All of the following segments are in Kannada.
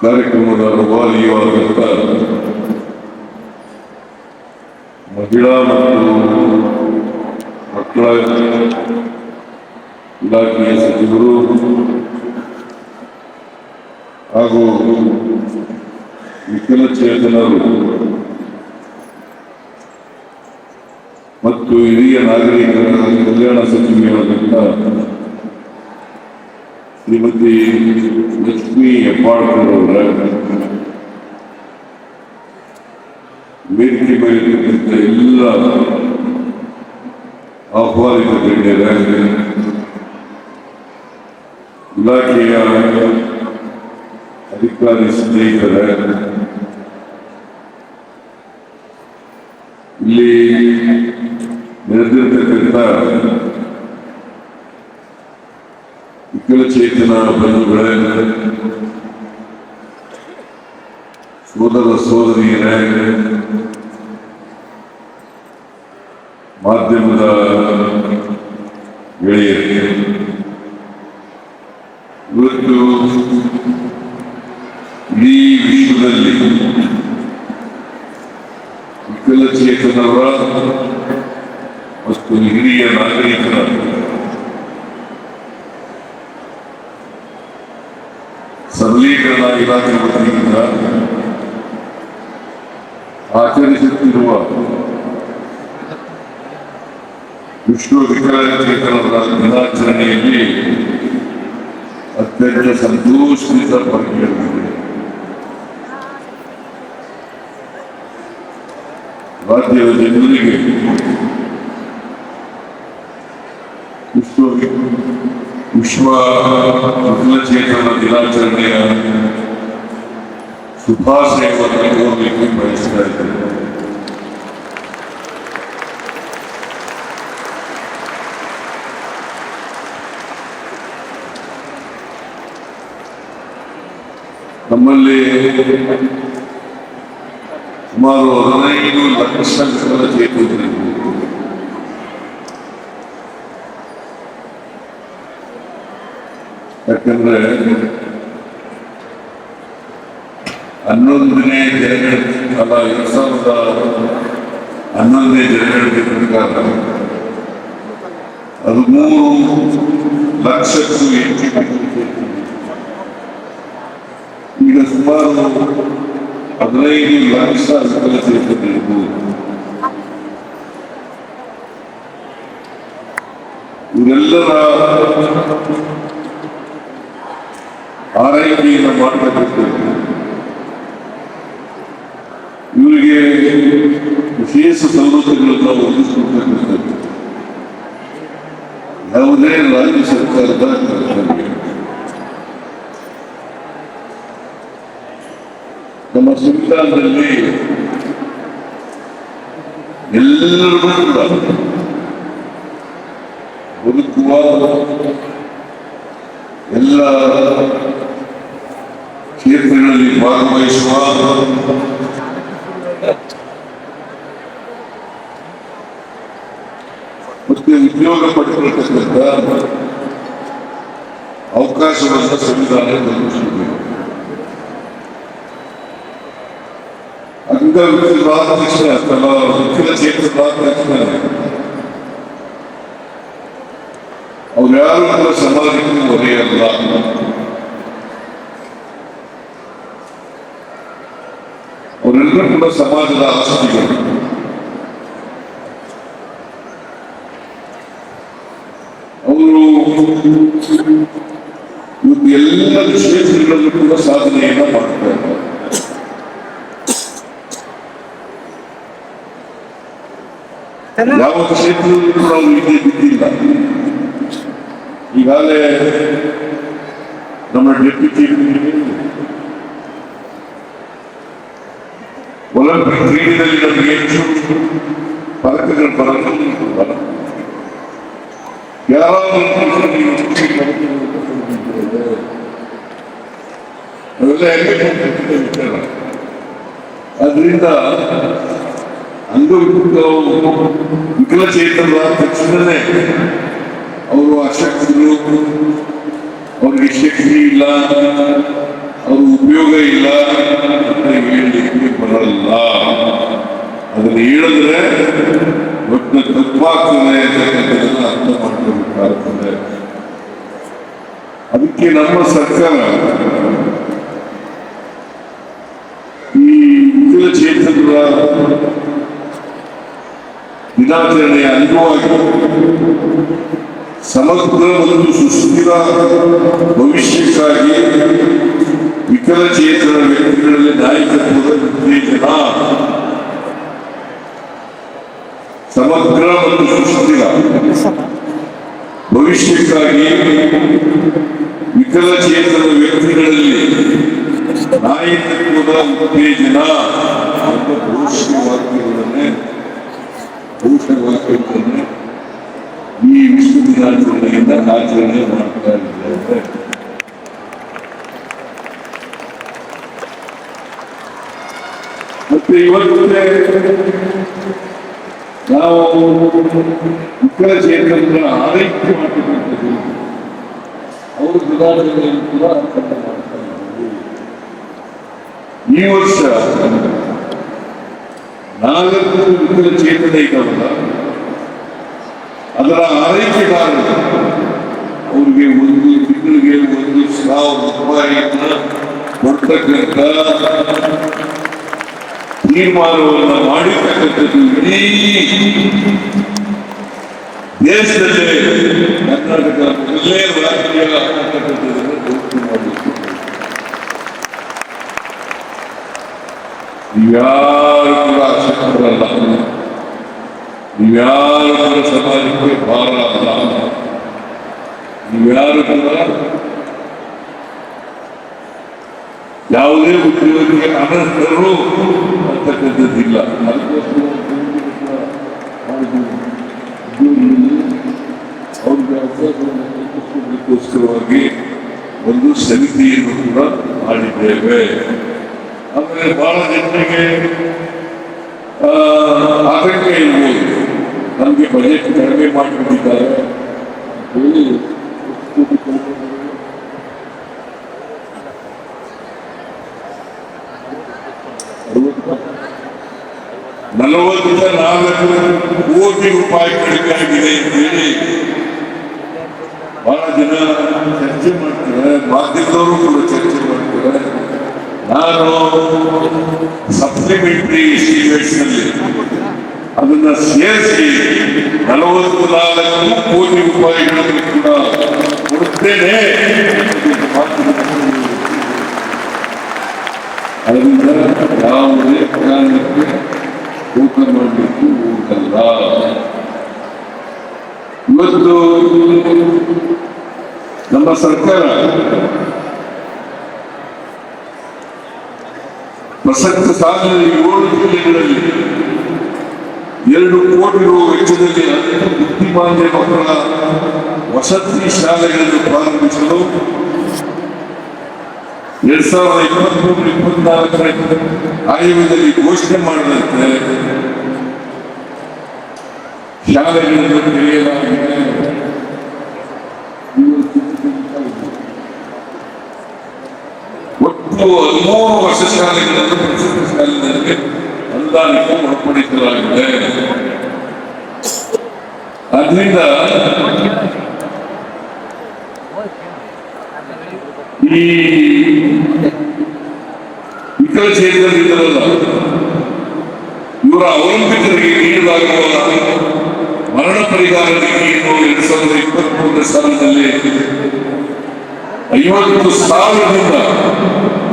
ಕಾರ್ಯಕ್ರಮದ ರೂವಾರಿಯಾದಂಥ ಮಹಿಳಾ ಮತ್ತು ಮಕ್ಕಳ ಇಲಾಖೆಯ ಸಚಿವರು ಹಾಗೂ ವಿಕಲಚೇತನರು ಮತ್ತು ಹಿರಿಯ ನಾಗರಿಕರ ಕಲ್ಯಾಣ ಸಚಿವೆಯಾದಂಥ ಶ್ರೀಮತಿ ಲಕ್ಷ್ಮಿ ಹೆಬ್ಬಾಳ್ಕರ್ ಅವರ ವೇದಿಕೆ ಮೇಲಿರ್ತಕ್ಕಂಥ ಎಲ್ಲ ಆಹ್ವಾನಿತ ಗಣ್ಯರ ಇಲಾಖೆಯ ಅಧಿಕಾರಿ ಸ್ನೇಹಿತರ ಇಲ್ಲಿ ನೆರೆದಿರ್ತಕ್ಕಂಥ ವಿಕಲಚೇತನ ಬಂಧುಗಳೇ ಸೋದರ ಸೋದರಿಯರೇ ಮಾಧ್ಯಮದ ಗೆಳೆಯರಿಗೆ ಇವತ್ತು ಇಡೀ ವಿಶ್ವದಲ್ಲಿ ವಿಕಲಚೇತನರ ಮತ್ತು ಹಿರಿಯ ನಾಗರಿಕರ ಸಬಲೀಕರಣ ಇಲಾಖೆ ವತಿಯಿಂದ ಆಚರಿಸುತ್ತಿರುವ ವಿಶ್ವ ವಿಕಲಚೇತನರ ದಿನಾಚರಣೆಯಲ್ಲಿ ಅತ್ಯಂತ ಸಂತೋಷದಿಂದ ಭಾಗಿಯಾಗಿದೆ ರಾಜ್ಯದ ಜನರಿಗೆ ವಿಶ್ವ ವಿಶ್ವ ವಿಕಲಚೇತನ ದಿನಾಚರಣೆಯ ಶುಭಾಶಯವನ್ನು ಕೋರಲಿಕ್ಕೆ ಬಯಸ್ತಾ ಇದ್ದೇನೆ ನಮ್ಮಲ್ಲಿ ಸುಮಾರು ಹದಿನೈದು ಲಕ್ಷ ವಿಕಲಚೇತನರಿದ್ದಾರೆ ಯಾಕಂದ್ರೆ ಹನ್ನೊಂದನೇ ಜನಗಣತಿ ಅಲ್ಲ ಎರಡ್ ಸಾವಿರದ ಹನ್ನೊಂದನೇ ಜನಗಣತಿ ಪ್ರಕಾರ ಹದಿಮೂರು ಲಕ್ಷಕ್ಕೂ ಹೆಚ್ಚು ವಿಕಲಚೇತನರು. ಈಗ ಸುಮಾರು ಹದಿನೈದು ಲಕ್ಷ ವಿಕಲಚೇತನರಿರ್ಬೋದು ಇವರೆಲ್ಲರ ಆರೈಕೆಯನ್ನು ಮಾಡತಕ್ಕಂಥದ್ದು ವಿಶೇಷ ಸವಲತ್ತುಗಳನ್ನು ಒದಗಿಸಿಕೊಡ್ತಕ್ಕಂಥದ್ದು ಯಾವುದೇ ರಾಜ್ಯ ಸರ್ಕಾರದ ಕರ್ತವ್ಯ ನಮ್ಮ ಸಂವಿಧಾನದಲ್ಲಿ ಎಲ್ಲರಿಗೂ ಕೂಡ ಬದುಕುವ ಮತ್ತೆ ಉದ್ಯೋಗ ಪಡೆದಿರತಕ್ಕಂಥ ಅವಕಾಶವನ್ನು ಸಂವಿಧಾನ ಕಲ್ಪಿಸಬೇಕು ಅಂಗವಿಕಲರಾದ ತಕ್ಷಣ ಅಥವಾ ವಿಕಲಚೇತನರಾದ ತಕ್ಷಣ ಅವ್ರು ಯಾರು ಕೂಡ ಸಮಾಜಕ್ಕೆ ಹೊರೆಯಲ್ಲ ಅವರೆಲ್ಲರೂ ಕೂಡ ಸಮಾಜದ ಆಸ್ತಿಗಳು ಅವರು ಇವತ್ತು ಎಲ್ಲ ಕ್ಷೇತ್ರಗಳಲ್ಲೂ ಕೂಡ ಸಾಧನೆಯನ್ನ ಮಾಡ್ತಾ ಇದ್ದಾರೆ. ಯಾವ ಕ್ಷೇತ್ರದಲ್ಲೂ ಕೂಡ ಅವರು ಹಿಂದೆ ಬಿದ್ದಿಲ್ಲ. ಈಗಾಗಲೇ ನಮ್ಮ ಡೆಪ್ಯೂಟಿ ಒಲಿಂಪಿಕ್ ಕ್ರೀಡೆಯಲ್ಲಿ ನಮಗೆ ಹೆಚ್ಚು ಪದಕಗಳು ಬರಲು ವಿಚಾರ. ಅದರಿಂದ ಅಂಗವಿಕಲ ವಿಕಲಚೇತನರಾದ ತಕ್ಷಣನೇ ಅವರು ಅಶಕ್ತರು ಅವ್ರಿಗೆ ಶಕ್ತಿ ಇಲ್ಲ ಅವ್ರ ತಪ್ಪಾಗ್ತದೆ ಅಂತಕ್ಕಂಥದ್ದನ್ನ ಅರ್ಥ ಅದಕ್ಕೆ ನಮ್ಮ ಸರ್ಕಾರ ಈ ವಿಕಲಚೇತನರ ದಿನಾಚರಣೆಯ ಅಂಗವಾಗಿ ಸಮಗ್ರ ಮತ್ತು ಸುಸ್ಥಿರ ಭವಿಷ್ಯಕ್ಕಾಗಿ ವಿಕಲಚೇತನ ವ್ಯಕ್ತಿಗಳಲ್ಲಿ ನಾಯಕತ್ವದ ಉತ್ತೇಜನ. ಸಮಗ್ರ ಮತ್ತು ಸುಸ್ಥಿರ ಭವಿಷ್ಯಕ್ಕಾಗಿ ವಿಕಲಚೇತನ ವ್ಯಕ್ತಿಗಳಲ್ಲಿ ನಾಯಕತ್ವದ ಉತ್ತೇಜನ ಎಂಬ ಘೋಷವಾಕ್ಯಗಳನ್ನೇ ಘೋಷವಾಕ್ಯಗಳನ್ನೇ ಈ ವಿಶ್ವ ದಿನಾಚರಣೆಯಿಂದ ಆಚರಣೆ ಮಾಡ್ತಾ ಇದ್ದಾರೆ ಮತ್ತೆ ಇವತ್ತೇ ನಾವು ವಿಕಲಚೇತನರ ಆರೈಕೆ ಮಾಡತಕ್ಕಂಥದ್ದು ಅವರು ದಿನಾಚರಣೆಯನ್ನು ಕೂಡ ಆಚರಣೆ ಮಾಡ್ತಾ ಇದ್ದಾರೆ ಈ ವರ್ಷ ನಾಲ್ಕು ವಿಕಲಚೇತನ ಇದ್ದಾವಲ್ಲ ಅದರ ಆರೈಕೆದಾರರು ಅವ್ರಿಗೆ ಒಂದು ತಿಂಗಳಿಗೆ ಒಂದು ಸಾವಿರ ರೂಪಾಯಿಯನ್ನ ಕೊಡ್ತಕ್ಕಂಥ ತೀರ್ಮಾನವನ್ನು ಮಾಡಿರ್ತಕ್ಕಂಥದ್ದು ಇಡೀ ದೇಶದಲ್ಲೇ ಕರ್ನಾಟಕ ಮೊದಲೇ ರಾಜ್ಯ ಅಂತಕ್ಕಂಥದ್ದನ್ನು ಘೋಷಣೆ ಮಾಡಬೇಕು ಯಾರು ಕೂಡ ಅಶಕ್ತರಲ್ಲ? ನೀವ್ಯಾರು ಕೂಡ ಸಮಾಜಕ್ಕೆ ಭಾರ ಅಲ್ಲ? ನೀವ್ಯಾರು ಕೂಡ ಯಾವುದೇ ಉದ್ಯೋಗಕ್ಕೆ ಅವಕಾಶವನ್ನು ಕಲ್ಪಿಸುವುದಕ್ಕೋಸ್ಕರವಾಗಿ ಒಂದು ಸಮಿತಿಯನ್ನು ಕೂಡ ಮಾಡಿದ್ದೇವೆ. ಆಮೇಲೆ ಬಹಳ ಜನರಿಗೆ ಆತಂಕ ಇರ್ಬೋದು ನಮಗೆ ಬಜೆಟ್ ಕಡಿಮೆ ಮಾಡಿಬಿಟ್ಟಿದ್ದಾರೆ. ನಲವತ್ತ ನಾಲ್ಕು ಕೋಟಿ ರೂಪಾಯಿ ಕಡಿಮೆ ಆಗಿದೆ ಅಂತ ಹೇಳಿ ಬಹಳ ಜನ ಚರ್ಚೆ ಮಾಡ್ತಾರೆ ಮಾಧ್ಯಮದವರು ಕೂಡ ಚರ್ಚೆ ಮಾಡ್ತಾರೆ ನಾನು ಸಪ್ಲಿಮೆಂಟರಿ ಎಸ್ಟಿಮೇಟ್ಸ್ನಲ್ಲಿ ಅದನ್ನ ಸೇರಿಸಿ ನಲವತ್ತು ನಾಲ್ಕು ಕೋಟಿ ರೂಪಾಯಿಗಳನ್ನು ಕೂಡ ಕೊಡುತ್ತೇನೆ ಎಂದು ಮಾತನಾಡಿದರು. ಅದರಿಂದ ಯಾವುದೇ ಕಾರಣಕ್ಕೆ ಇವತ್ತು ನಮ್ಮ ಸರ್ಕಾರ ಪ್ರಸಕ್ತ ಸಾಲಿನಲ್ಲಿ ಏಳು ಜಿಲ್ಲೆಗಳಲ್ಲಿ ಎರಡು ಕೋಟಿ ರು ವೆಚ್ಚದಲ್ಲಿ ಅನೇಕ ಬುದ್ಧಿಮಾನ್ಯ ಮಕ್ಕಳ ವಸತಿ ಶಾಲೆಗಳನ್ನು ಪ್ರಾರಂಭಿಸಲು ಎರಡ್ ಸಾವಿರದ ಇಪ್ಪತ್ಮೂರು ಇಪ್ಪತ್ನಾಲ್ಕರ ಆಯವ್ಯದಲ್ಲಿ ಘೋಷಣೆ ಮಾಡಿದಂತೆ ಶಾಲೆಗಳನ್ನು ತೆರೆಯಲಾಗಿದೆ ಒಟ್ಟು ಹದಿಮೂರು ವರ್ಷ ಶಾಲೆಗಳನ್ನು ಪ್ರಸಕ್ತ ಶಾಲೆಗಳಿಗೆ ಅನುದಾನಕ್ಕೆ ಒಳಪಡಿಸಲಾಗಿದೆ ಅದರಿಂದ ಈ ವಿಕಲಚೇತನರಿದ್ದಾರಲ್ಲ ಇವರ ಅವಲಂಬಿತರಿಗೆ ನೀಡಲಾಗುವ ಮರಣ ಪರಿಹಾರ ನಿಧಿಯನ್ನು ಎರಡ್ ಸಾವಿರದ ಇಪ್ಪತ್ತ್ ಮೂರನೇ ಸಾಲಿನಲ್ಲಿ ಐವತ್ತು ಸಾವಿರದಿಂದ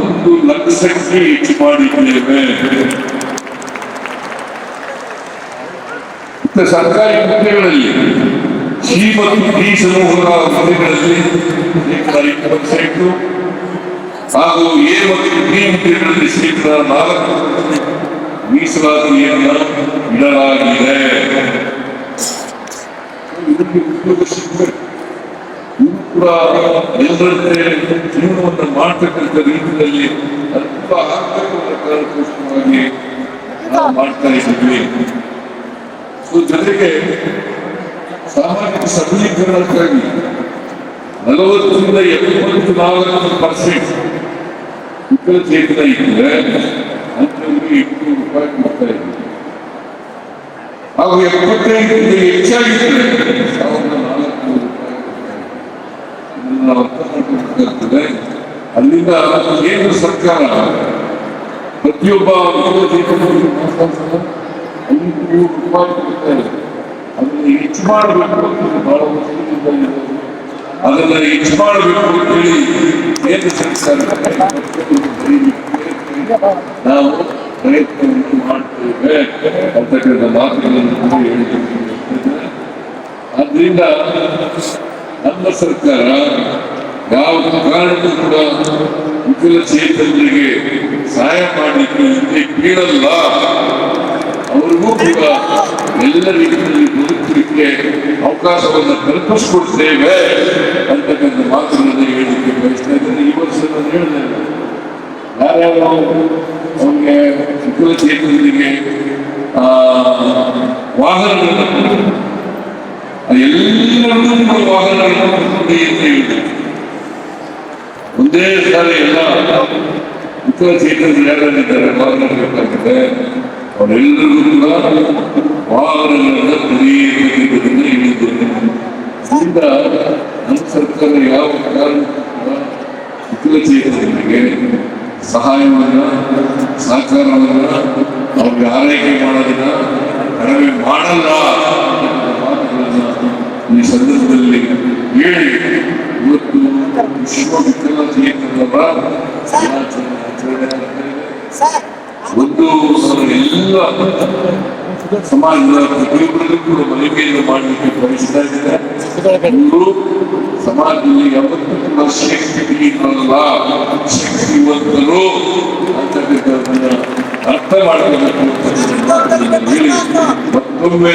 ಒಂದು ಲಕ್ಷಕ್ಕೆ ಹೆಚ್ಚು ಮಾಡಿದ್ದೇವೆ. ಸರ್ಕಾರಿ ಹುದ್ದೆಗಳಲ್ಲಿ ಸಿ ಮತ್ತು ಡಿ ಸಮೂಹದ ಹುದ್ದೆಗಳಲ್ಲಿ ಶೇಕಡ ಇಪ್ಪತ್ತು ಹಾಗೂ ಎ ಮತ್ತು ಬಿ ಶೇಕಡ ನಾಲ್ಕು ಮೀಸಲಾತಿಯನ್ನು ಇಡಲಾಗಿದೆ. ಇದಕ್ಕೆ ಸಿಗಬೇಕು ಇವು ಕೂಡ ಎಲ್ಲರಂತೆ ಜೀವನವನ್ನು ಮಾಡ್ತಕ್ಕಂಥ ರೀತಿಯಲ್ಲಿ ಅಲ್ಪ ಕಾರಣಕ್ಕೋಸ್ಕರವಾಗಿ ನಾವು ಮಾಡ್ತಾ ಇದ್ದೀವಿ. ಜೊತೆಗೆ ಸಾಮಾಜಿಕ ಸಬಲೀಕರಣಕ್ಕಾಗಿ ನಲವತ್ತರಿಂದ ಎಪ್ಪತ್ತು ನಾಲ್ಕು ಪರ್ಸೆಂಟ್ ಚೇತನ ಇದ್ದರೆ ಅಂತವರಿಗೆ ಎಂಟುನೂರು ರೂಪಾಯಿ ಕೊಡ್ತಾ ಇದ್ದೀವಿ ಹಾಗೂ ಎಪ್ಪತ್ತೈದರಿಂದ ಹೆಚ್ಚಾಗಿದ್ದರೆ ಸಾವಿರದ ನಾಲ್ಕು ರೂಪಾಯಿ ನಾವು ಅರ್ಥ ಮಾಡ್ಕೊಳ್ಬೇಕಾಗ್ತದೆ ಅಲ್ಲಿಂದ ಕೇಂದ್ರ ಸರ್ಕಾರ ಪ್ರತಿಯೊಬ್ಬ ವಿಕಲಚೇತನರಿಗೆ ಮಾಸಾಂಶದ ಐನೂರು ರೂಪಾಯಿ ಇದೆ ಅದನ್ನು ಹೆಚ್ಚು ಮಾಡಬೇಕು ಅಂತ ಬಹಳ. ಅದನ್ನ ಹೆಚ್ಚು ಮಾಡಬೇಕು ಅಂತ ಕೇಂದ್ರ ನಾವು ಪ್ರಯತ್ನವನ್ನು ಮಾಡ್ತೇವೆ ಅಂತಕ್ಕಂಥ ಮಾತುಗಳನ್ನು ಹೇಳಿದ್ದೇವೆ ಆದ್ರಿಂದ ನಮ್ಮ ಸರ್ಕಾರ ಯಾವ ಕಾರಣಕ್ಕೂ ಕೂಡ ವಿಕಲಚೇತನರಿಗೆ ಸಹಾಯ ಮಾಡಲಿಕ್ಕೆ ಹಿಂದೆ ಬೀಳಲ್ಲ ಅವರಿಗೂ ಕೂಡ ಎಲ್ಲ ರೀತಿಯಲ್ಲಿ ಬದುಕಲಿಕ್ಕೆ ಅವಕಾಶವನ್ನು ಕಲ್ಪಿಸಿಕೊಡ್ತೇವೆ ಅಂತಕ್ಕಂಥ ಮಾತುಗಳನ್ನು ಹೇಳಲಿಕ್ಕೆ ಬಯಸ್ತಾ ಇದ್ದೇನೆ ಈ ವರ್ಷ ನಾನು ಹೇಳಿದೆ ಯಾರ್ಯಾರು ಅವರಿಗೆ ವಿಕಲಚೇತನರಿಗೆ ಆ, ವಾಹನಗಳನ್ನು ಕೊಡ್ತಾರೆ. ಆ ಎಲ್ಲರಿಗೂ ಕೂಡ ವಾಹನಗಳನ್ನು ಕೊಡಿ ಅಂತ ಹೇಳಿದೆ ಒಂದೇ ಸಾರಿ ಎಲ್ಲ ವಿಕಲಚೇತನರು ಯಾರಿದ್ದಾರೆ ವಾಹನ ಬೇಕಾಗಿದೆ ಅವರೆಲ್ಲರಿಗೂ ಕೂಡ ವಾಹನಗಳನ್ನು ಖರೀದಿಸಬೇಕೆಂದು ಹೇಳಿದ್ದೇನೆ ಇದರಿಂದ ನಮ್ಮ ಸರ್ಕಾರ ಯಾವ ಕಾರಣಕ್ಕೂ ಕೂಡ ವಿಕಲಚೇತನರಿಗೆ ಸಹಾಯವನ್ನ ಸಹಕಾರವನ್ನು ಅವ್ರಿಗೆ ಆರೈಕೆ ಮಾಡೋದನ್ನ ಕಡಿಮೆ ಮಾಡಲ್ಲ ಈ ಸಂದರ್ಭದಲ್ಲಿ ಹೇಳಿ ಇವತ್ತು ವಿಶ್ವ ವಿಕಲಚೇತನರ. ಒಂದು ಎಲ್ಲ ಸಮಾಜದ ಪ್ರತಿಯೊಬ್ಬರಿಗೂ ಕೂಡ ಮಳಿಗೆಯನ್ನು ಮಾಡಲಿಕ್ಕೆ ಬಯಸ್ತಾ ಇದ್ದಾರೆ ಸಮಾಜದಲ್ಲಿ ಯಾವತ್ತೂ ಕೂಡ ಶಕ್ತಿಹೀನರಲ್ಲ ಶಕ್ತಿವಂತರು ಅಂತಕ್ಕಂಥದ್ದನ್ನ ಅರ್ಥ ಮಾತನ್ನ ಹೇಳಿ ಮತ್ತೊಮ್ಮೆ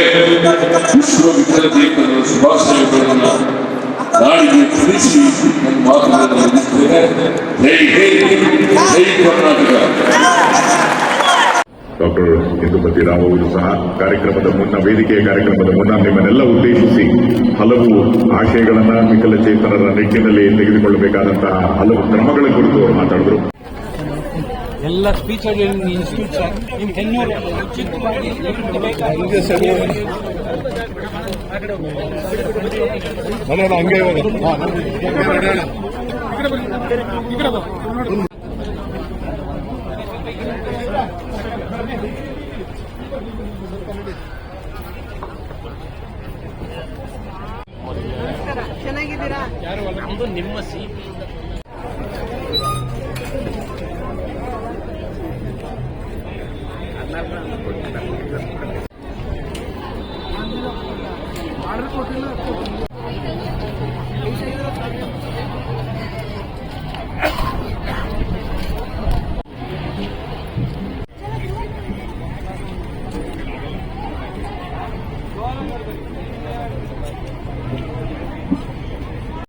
ವಿಶ್ವ ವಿಕಲಚೇತನರ ಶುಭಾಶಯಗಳನ್ನು ನಾಡಿಗೆ ತಿಳಿಸಿ ಮಾತುಗಳನ್ನು ಜೈ ಹೇ ಜೈ ಕರ್ನಾಟಕ. ಡಾಕ್ಟರ್ ಇಂದುಮತಿ ರಾವ್ ಅವರು ಸಹ ಕಾರ್ಯಕ್ರಮದ ಮುನ್ನ ವೇದಿಕೆಯ ಕಾರ್ಯಕ್ರಮದ ಮುನ್ನ ನಿಮ್ಮನ್ನೆಲ್ಲ ಉದ್ದೇಶಿಸಿ ಹಲವು ಆಶಯಗಳನ್ನು ವಿಕಲಚೇತನರ ನಿಟ್ಟಿನಲ್ಲಿ ತೆಗೆದುಕೊಳ್ಳಬೇಕಾದಂತಹ ಹಲವು ಕ್ರಮಗಳ ಕುರಿತು ಅವರು ಮಾತಾಡಿದರು. ಎಲ್ಲ ಸ್ಪೀಚ್ ಇನ್ಸ್ಟಿಟ್ಯೂಟ್ ನಿಮ್ಮ ಸೀಟ್